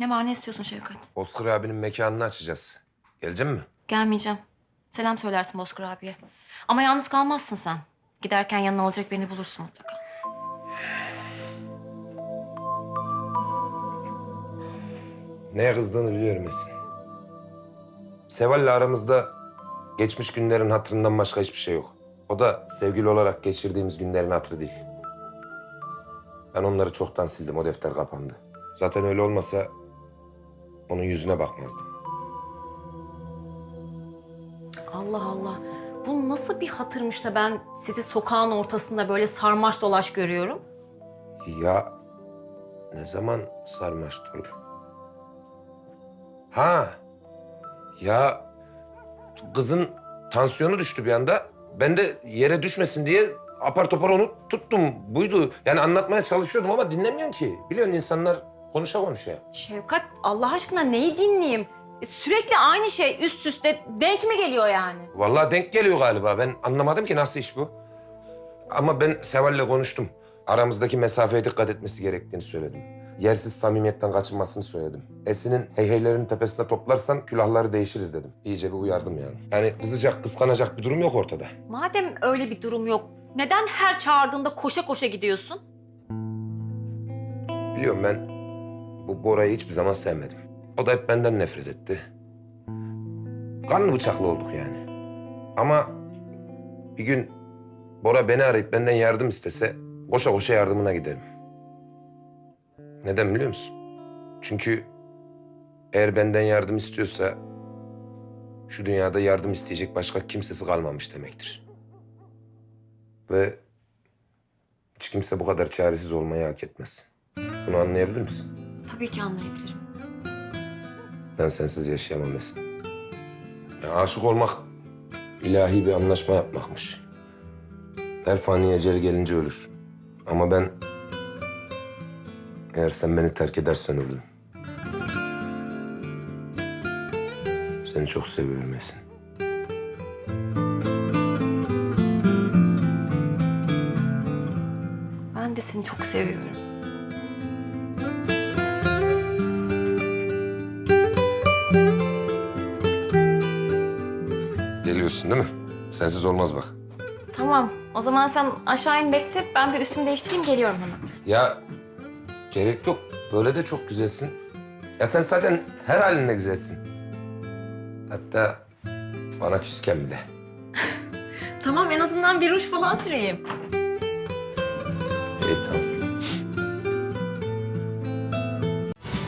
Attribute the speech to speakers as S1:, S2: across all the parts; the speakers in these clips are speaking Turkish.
S1: Ne var ne istiyorsun Şevkat?
S2: Oscar abinin mekanını açacağız. Gelecek mi?
S1: Gelmeyeceğim. Selam söylersin Bozkır abiye. Ama yalnız kalmazsın sen. Giderken yanına alacak birini bulursun mutlaka.
S2: Neye kızdığını biliyorum Esin. Seval'le aramızda geçmiş günlerin hatırından başka hiçbir şey yok. O da sevgili olarak geçirdiğimiz günlerin hatırı değil. Ben onları çoktan sildim. O defter kapandı. Zaten öyle olmasa onun yüzüne bakmazdım.
S1: Allah Allah. Bu nasıl bir hatırmış da ben sizi sokağın ortasında böyle sarmaş dolaş görüyorum?
S2: Ya ne zaman sarmaş dolu? Ha. Ya kızın tansiyonu düştü bir anda. Ben de yere düşmesin diye apar topar onu tuttum. Buydu. Yani anlatmaya çalışıyordum ama dinlemiyorsun ki. Biliyorsun insanlar konuşa konuşa.
S1: Şevkat Allah aşkına neyi dinleyeyim? E, Sürekli aynı şey üst üste denk mi geliyor yani?
S2: Vallahi denk geliyor galiba. Ben anlamadım ki nasıl iş bu. Ama ben Seval'le konuştum. Aramızdaki mesafeye dikkat etmesi gerektiğini söyledim. Yersiz samimiyetten kaçınmasını söyledim. Esin'in heyheylerin tepesinde toplarsan külahları değişiriz dedim. İyice bir uyardım yani. Yani kızacak, kıskanacak bir durum yok ortada.
S1: Madem öyle bir durum yok, neden her çağırdığında koşa koşa gidiyorsun?
S2: Biliyorum ben bu Bora'yı hiçbir zaman sevmedim. O da hep benden nefret etti. Kanlı bıçaklı olduk yani. Ama bir gün Bora beni arayıp benden yardım istese koşa koşa yardımına giderim. Neden biliyor musun? Çünkü eğer benden yardım istiyorsa şu dünyada yardım isteyecek başka kimsesi kalmamış demektir. Ve hiç kimse bu kadar çaresiz olmayı hak etmez. Bunu anlayabilir misin?
S1: Tabii ki anlayabilirim.
S2: Ben sensiz yaşayamam Esin. Ya aşık olmak ilahi bir anlaşma yapmakmış. Her fani eceli gelince ölür. Ama ben eğer sen beni terk edersen ölürüm. Seni çok seviyorum Esin.
S1: Ben de seni çok seviyorum.
S2: Değil mi? Sensiz olmaz bak.
S1: Tamam, o zaman sen aşağı in bekle. Ben bir üstümü değiştireyim, geliyorum hemen.
S2: Ya gerek yok. Böyle de çok güzelsin. Ya sen zaten her halinle güzelsin. Hatta bana küsken bile.
S1: Tamam, en azından bir ruj falan süreyim.
S2: İyi tamam.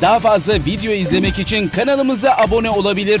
S3: Daha fazla video izlemek için kanalımıza abone olabilir.